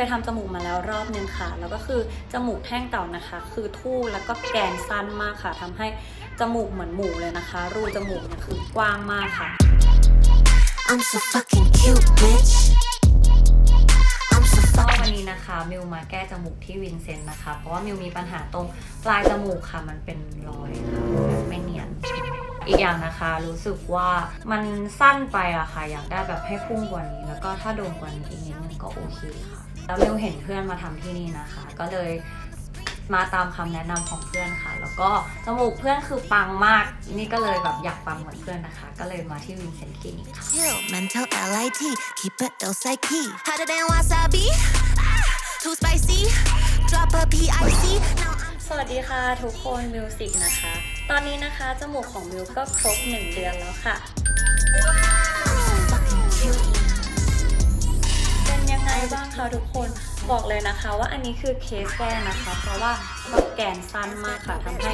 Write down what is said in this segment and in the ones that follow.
เคยทำจมูกมาแล้วรอบนึงค่ะ แล้วก็คือจมูกแท่งเก่านะคะ คือทู่แล้วก็แกนสั้นมากค่ะทำให้จมูกเหมือนหมูเลยนะคะ รูจมูกเนี่ยคือกว้างมากค่ะ I'm so fucking cute, bitch. I'm so ก็ fucking วันนี้นะคะมิวมาแก้จมูกที่วินเซนต์นะคะ เพราะว่ามิวมีปัญหาตรงปลายจมูกค่ะ มันเป็นรอยค่ะแบบไม่เนียน อีกอย่างนะคะ รู้สึกว่ามันสั้นไปอะค่ะ อยากได้แบบให้พุ่งกว่านี้ แล้วก็ถ้าโด่งกว่านี้อีกนิดนึงก็โอเคค่ะ แล้วมิวเห็นเพื่อนมาทำที่นี่นะคะ ก็เลยมาตามคำแนะนำของเพื่อนค่ะ แล้วก็จมูกเพื่อนคือปังมาก นี่ก็เลยแบบอยากปังเหมือนเพื่อนนะคะ ก็เลยมาที่วินเซนต์คลินิกค่ะ chill. Mental LIT. Keep it ill psyche. Hotter than wasabi. Ah, too spicy. Drop a PIC. Now I'm สวัสดีค่ะทุกคนมิวสิกนะคะ ตอนนี้นะคะ จมูกของมิวก็ครบ 1 เดือนแล้วค่ะ บ้างคะทุกคนบอกเลยนะคะว่าอันนี้คือเคสแก้นะคะ เพราะว่าก็แกนสั้นมากค่ะทำให้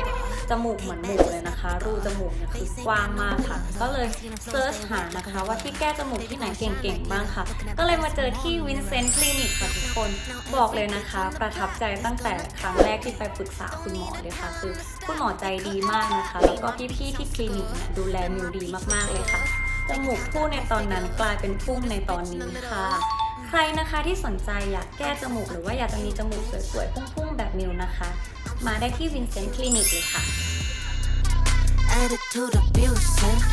จมูกเหมือนหมูเลยนะคะ รูจมูกเนี่ยคือกว้างมากค่ะ ก็เลยเซิร์ชหานะคะ ว่าที่แก้จมูกที่ไหนเก่งๆบ้างค่ะ ก็เลยมาเจอที่วินเซนต์คลินิกค่ะทุกคนบอกเลยนะคะ ประทับใจตั้งแต่ครั้งแรกที่ไปปรึกษาคุณหมอเลยค่ะ คือคุณหมอใจดีมากนะคะ แล้วก็พี่ๆที่คลินิกเนี่ยดูแลมิวดีมากๆเลยค่ะจมูกพุ่งในตอนนั้นกลายเป็นพุ่งในตอนนี้ค่ะ รนะคะที่สนใจอยากแก้จมูก หรือว่าอยากจะมีจมูกสวยๆพุ่งๆ แบบมิวนะคะ มาได้ที่วินเซนต์คลินิกเลยค่ะ Attitude abusive.